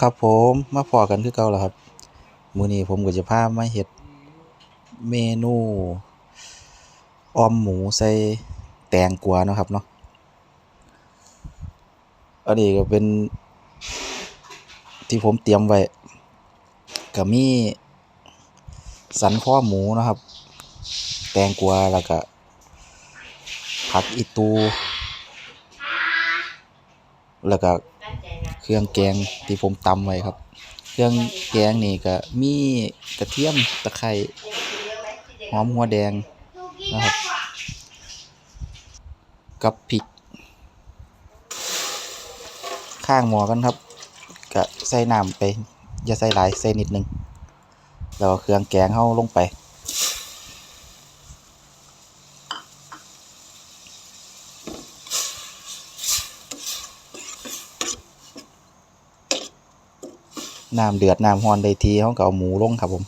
ครับผมมาพอกันคือเก่าแล้วครับมื้อนี้ผมก็จะพามาเฮ็ดเมนูออมหมูใส่แตงกวาเนาะครับเนาะอันนี้ก็เป็นที่ผมเตรียมไว้ก็มีสันคอหมูนะครับ แตงกวาแล้วก็ผักอีตู แล้วก็ เครื่องแกงที่ผมตำไว้ครับ เครื่องแกงนี่ก็มีกระเทียมตะไคร้หอมหัวแดงนะครับ กับพริก ข้างหม้อกันครับก็ใส่น้ำไป อย่าใส่หลายใส่นิดนึงแล้วเครื่องแกงเฮาลงไป น้ำเดือดน้ำร้อนได้ทีเฮาก็เอาหมูลงครับผม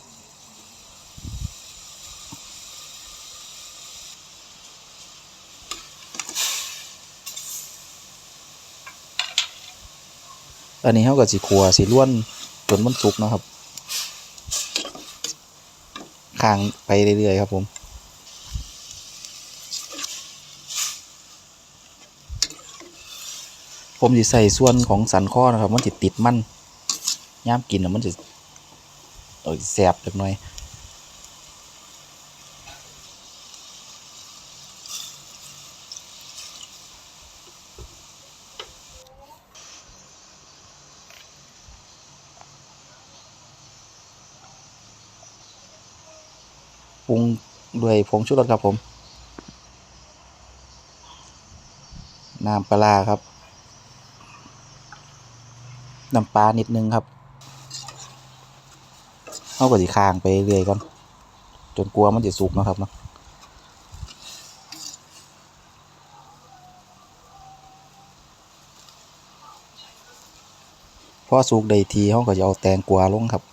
อันนี้เขาก็สิขัวสิล้วนจนมันสุกนะครับข้างไปเรื่อยๆครับผมผมสิใส่ส่วนของสันคอนะครับ มันสิติดมัน ย่ามกินแล้วมันจะเออแสบจักหน่อยปรุงด้วยผงชูรสครับผม น้ำปลาครับ น้ำปลานิดนึงครับ เขาก็สิค้างไปเรื่อยก่อนจนกลัวมันจะสุกนะครับเนาะพอสุกได้ทีเขาก็จะเอาแตงกวาลงครับ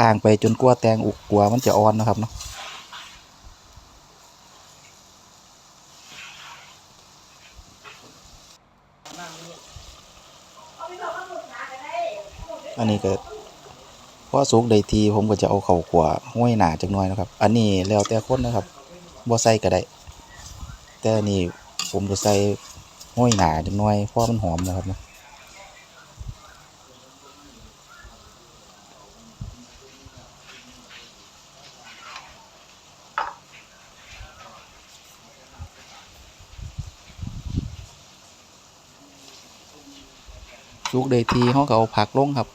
ข้างไปจนกลัวแตงอุกกลัวมันจะอ่อนนะครับเนาะอันนี้ก็พอสุกได้ทีผมก็จะเอาเข่าขวาห้อยหนาจักหน่อยนะครับ อันนี้แล้วแต่คนนะครับบ่ใส่ก็ได้แต่นี่ผมจะใส่ห้อยหนาจักหน่อยเพราะมันหอมนะครับเนาะ สุกได้ทีเขาก็เอาผักลงครับ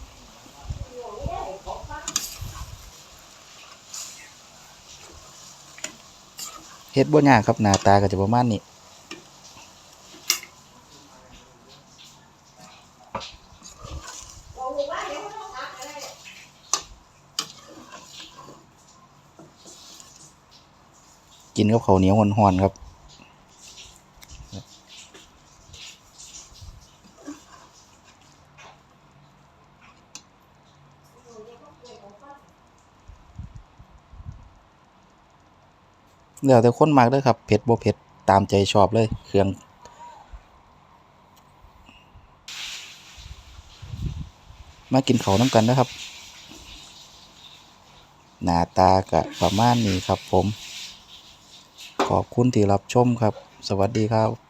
เฮ็ดบ่ยากครับหน้าตาก็จะประมาณนี้กินกับข้าวเหนียวห่อนๆครับ เล้วแต่คนมากเด้ครับเผ็ดบ่เผ็ดตามใจชอบเลยเครื่องมากินข้าน้ำกันนะครับ หน้าตากะประมาณนี้ครับผม ขอบคุณที่รับชมครับ สวัสดีครับ